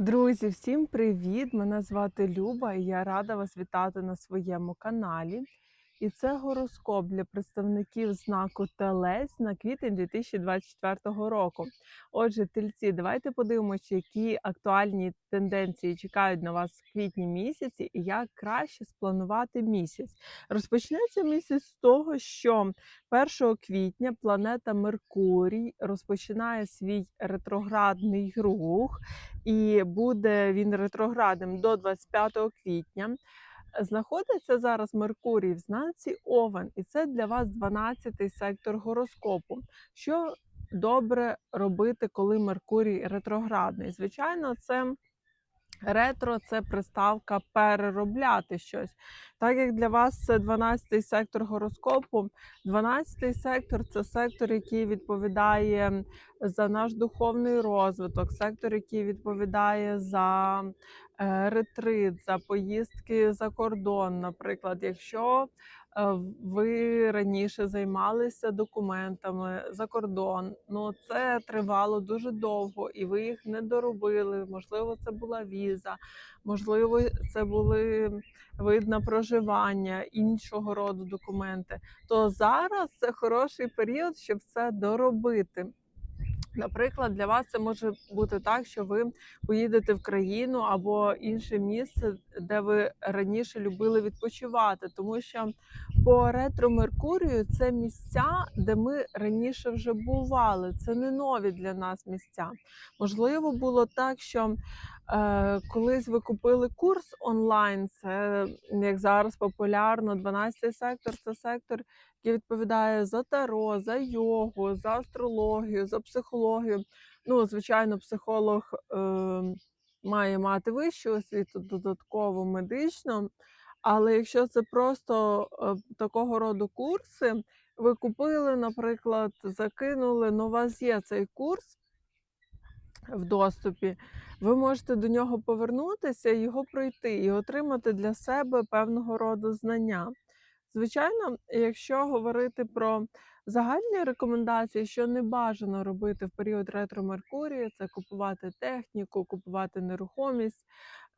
Друзі, всім привіт! Мене звати Люба і я рада вас вітати на своєму каналі. І це гороскоп для представників знаку Телець на квітень 2024 року. Отже, тельці, давайте подивимося, які актуальні тенденції чекають на вас в квітні місяці, і як краще спланувати місяць. Розпочнеться місяць з того, що 1 квітня планета Меркурій розпочинає свій ретроградний рух, і буде він ретроградним до 25 квітня. Знаходиться зараз Меркурій в знаці Овен, і це для вас 12-й сектор гороскопу. Що добре робити, коли Меркурій ретроградний? Звичайно, це ретро це приставка переробляти щось. Так як для вас це 12-й сектор гороскопу, 12-й сектор це сектор, який відповідає за наш духовний розвиток, сектор, який відповідає за е, ретрит, за поїздки за кордон. Наприклад, якщо ви раніше займалися документами за кордон, ну це тривало дуже довго, і ви їх не доробили. Можливо, це була віза, можливо, це були вид на проживання, іншого роду документи. То зараз це хороший період, щоб це доробити. Наприклад, для вас це може бути так, що ви поїдете в країну або інше місце, де ви раніше любили відпочивати, тому що по ретро Меркурію це місця, де ми раніше вже бували. Це не нові для нас місця. Можливо, було так, що е, колись ви купили курс онлайн. Це як зараз популярно. 12 сектор це сектор який відповідає за таро, за йогу, за астрологію, за психологію. Ну, звичайно, психолог е, має мати вищу освіту, додатково медичну. Але якщо це просто е, такого роду курси, ви купили, наприклад, закинули, ну у вас є цей курс в доступі, ви можете до нього повернутися, його пройти і отримати для себе певного роду знання. Звичайно, якщо говорити про загальні рекомендації, що не бажано робити в період ретро Меркурію, це купувати техніку, купувати нерухомість,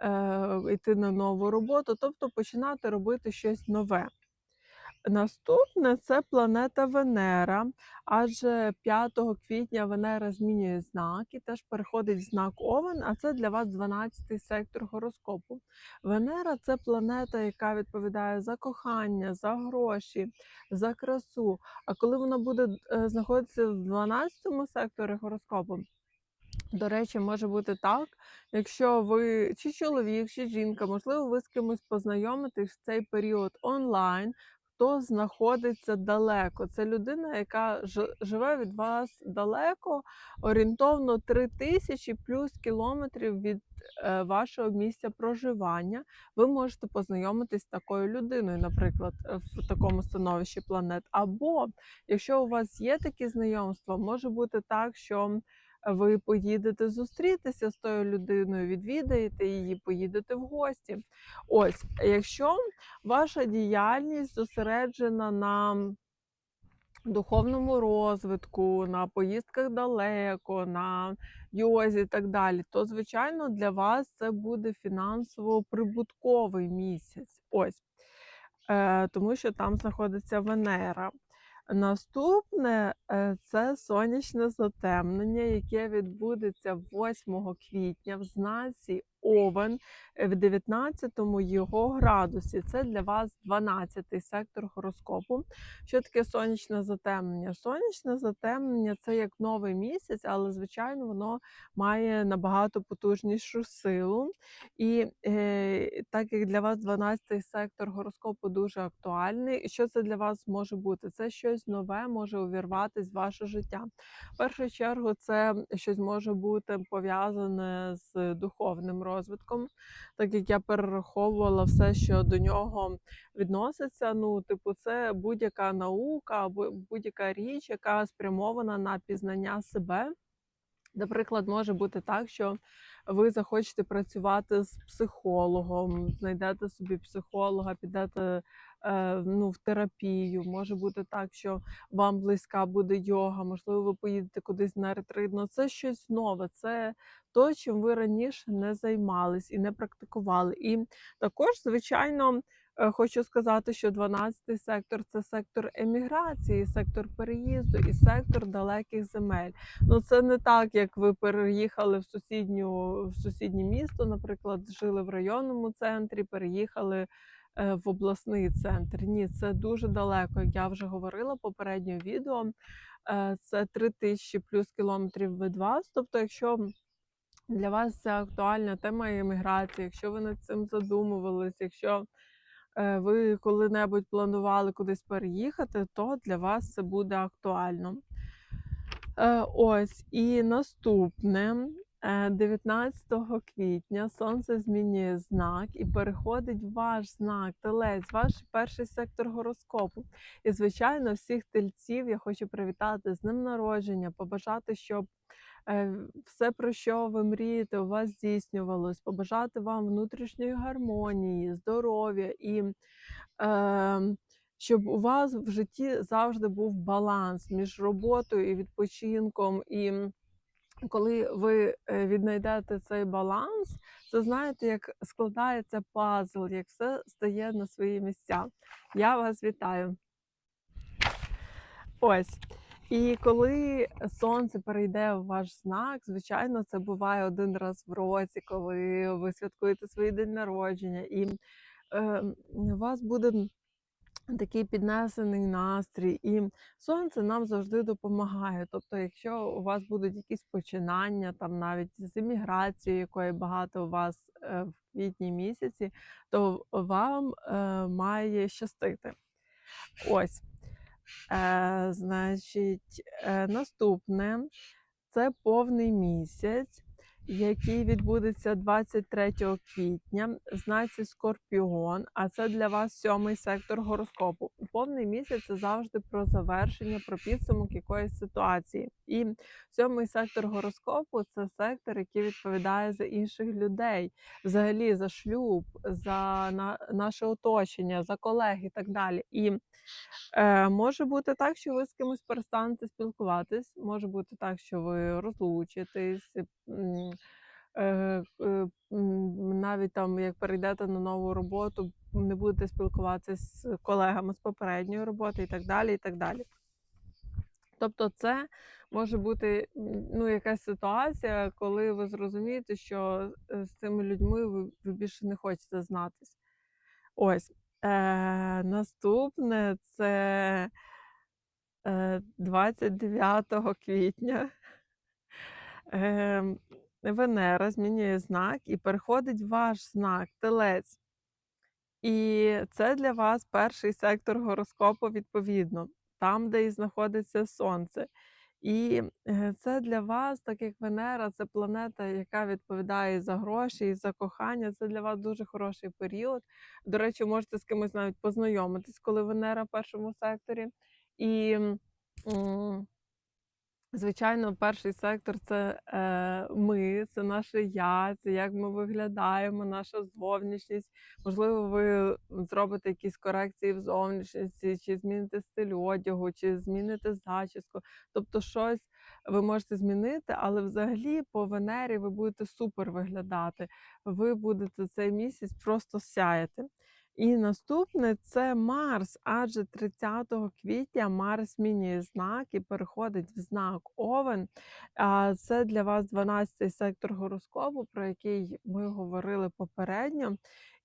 е, йти на нову роботу, тобто починати робити щось нове. Наступне це планета Венера, адже 5 квітня Венера змінює знак і теж переходить в знак Овен, а це для вас 12-й сектор гороскопу. Венера це планета, яка відповідає за кохання, за гроші, за красу. А коли вона буде е, знаходитися в 12-му секторі гороскопу, до речі, може бути так, якщо ви чи чоловік, чи жінка, можливо, ви з кимось познайомитесь в цей період онлайн, хто знаходиться далеко. Це людина, яка живе від вас далеко, орієнтовно 3 тисячі плюс кілометрів від е, вашого місця проживання. Ви можете познайомитись з такою людиною, наприклад, е, в такому становищі планет. Або якщо у вас є такі знайомства, може бути так, що ви поїдете зустрітися з тою людиною, відвідаєте її, поїдете в гості. Ось, якщо ваша діяльність зосереджена на духовному розвитку, на поїздках далеко, на йозі і так далі, то, звичайно, для вас це буде фінансово прибутковий місяць. Ось. Е, тому що там знаходиться Венера. Наступне е, це сонячне затемнення, яке відбудеться 8 квітня в знаці Овен е, в 19 його градусі. Це для вас 12-й сектор гороскопу. Що таке сонячне затемнення? Сонячне затемнення це як новий місяць, але звичайно воно має набагато потужнішу силу. І е, так як для вас 12-й сектор гороскопу дуже актуальний, що це для вас може бути? Це щось нове може увірватись в ваше життя. В першу чергу, це щось може бути пов'язане з духовним розвитком, так як я перераховувала все, що до нього відноситься. Ну, типу, це будь-яка наука або будь-яка річ, яка спрямована на пізнання себе. Наприклад, може бути так, що ви захочете працювати з психологом, знайдете собі психолога, підете е, ну, в терапію. Може бути так, що вам близька буде йога, можливо, ви поїдете кудись на ретрит. Ну, Це щось нове, це то, чим ви раніше не займались і не практикували. І також, звичайно, хочу сказати, що 12-й сектор це сектор еміграції, сектор переїзду і сектор далеких земель. Ну, це не так, як ви переїхали в сусідню в сусіднє місто, наприклад, жили в районному центрі, переїхали е, в обласний центр. Ні, це дуже далеко. Як я вже говорила попередньо відео. Е, це 3000 плюс кілометрів від вас. Тобто, якщо для вас це актуальна тема еміграції, якщо ви над цим задумувались, якщо е, ви коли-небудь планували кудись переїхати, то для вас це буде актуально. Е, ось і наступне. е, 19 квітня сонце змінює знак і переходить ваш знак, телець, ваш перший сектор гороскопу. І, звичайно, всіх тельців я хочу привітати з ним народження, побажати, щоб е, все, про що ви мрієте, у вас здійснювалось, побажати вам внутрішньої гармонії, здоров'я і. Е, щоб у вас в житті завжди був баланс між роботою і відпочинком. І коли ви е, віднайдете цей баланс, це знаєте, як складається пазл, як все стає на свої місця. Я вас вітаю. Ось. І коли сонце перейде в ваш знак, звичайно, це буває один раз в році, коли ви святкуєте свій день народження, і е, у вас буде такий піднесений настрій, і сонце нам завжди допомагає. Тобто, якщо у вас будуть якісь починання, там навіть з еміграцією, якої багато у вас е, в квітні місяці, то вам е, має щастити. Ось. Значить, е, наступне. Це повний місяць який відбудеться 23 квітня знаці Скорпіон, а це для вас сьомий сектор гороскопу. Повний місяць це завжди про завершення, про підсумок якоїсь ситуації. І сьомий сектор гороскопу це сектор, який відповідає за інших людей, взагалі за шлюб, за на, наше оточення, за колег і так далі. І Е, Може бути так, що ви з кимось перестанете спілкуватись, може бути так, що ви розлучитесь, навіть там, як перейдете на нову роботу, не будете спілкуватися з колегами з попередньої роботи і так далі. і так далі. Тобто, це може бути ну, якась ситуація, коли ви зрозумієте, що е, з цими людьми ви, ви більше не хочете знатись. Ось. Е, Наступне це е, 29 квітня. Е, Венера змінює знак і переходить ваш знак, телець. І це для вас перший сектор гороскопу відповідно, там, де і знаходиться сонце. І е, це для вас, так як Венера, це планета, яка відповідає за гроші і за кохання. Це для вас дуже хороший період. До речі, можете з кимось навіть познайомитись, коли Венера в першому секторі. І Звичайно, перший сектор це е, ми, це наше я, це як ми виглядаємо, наша зовнішність. Можливо, ви зробите якісь корекції в зовнішності, чи зміните стиль одягу, чи зміните зачіску. Тобто, щось ви можете змінити, але взагалі по Венері ви будете супер виглядати. Ви будете цей місяць просто сяяти. І наступне це Марс, адже 30 квітня Марс змінює знак і переходить в знак Овен. Це для вас 12-й сектор гороскопу, про який ми говорили попередньо.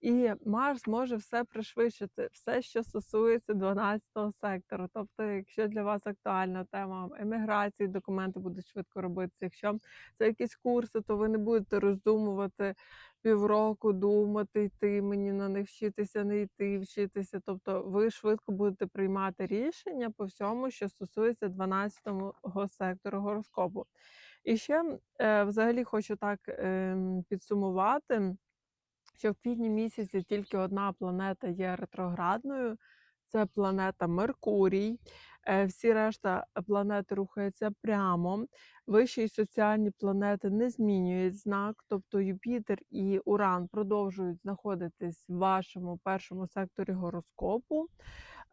І Марс може все пришвидшити, все, що стосується 12-го сектору. Тобто, якщо для вас актуальна тема еміграції, документи будуть швидко робитися. Якщо це якісь курси, то ви не будете роздумувати півроку, думати, йти мені на них вчитися, не йти, вчитися. Тобто, ви швидко будете приймати рішення по всьому, що стосується 12-го сектору гороскопу. І ще е, взагалі хочу так е, підсумувати що в квітні місяці тільки одна планета є ретроградною. Це планета Меркурій. Е, Всі решта планети рухаються прямо. Вищі і соціальні планети не змінюють знак, тобто Юпітер і Уран продовжують знаходитись в вашому першому секторі гороскопу.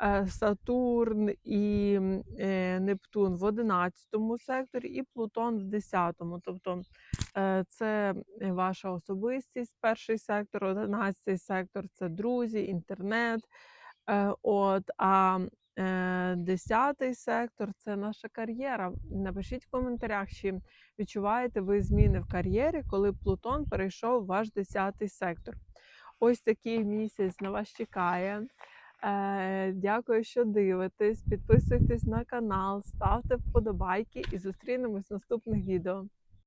Е, Сатурн і е, Нептун в 11 секторі, і Плутон в 10. Тобто це ваша особистість, перший сектор, 11 сектор це друзі, інтернет. Е, От, а е, 10 сектор це наша кар'єра. Напишіть в коментарях, чи відчуваєте ви зміни в кар'єрі, коли Плутон перейшов в ваш 10 сектор. Ось такий місяць на вас чекає. Е, Дякую, що дивитесь. Підписуйтесь на канал, ставте вподобайки і зустрінемось в наступних відео.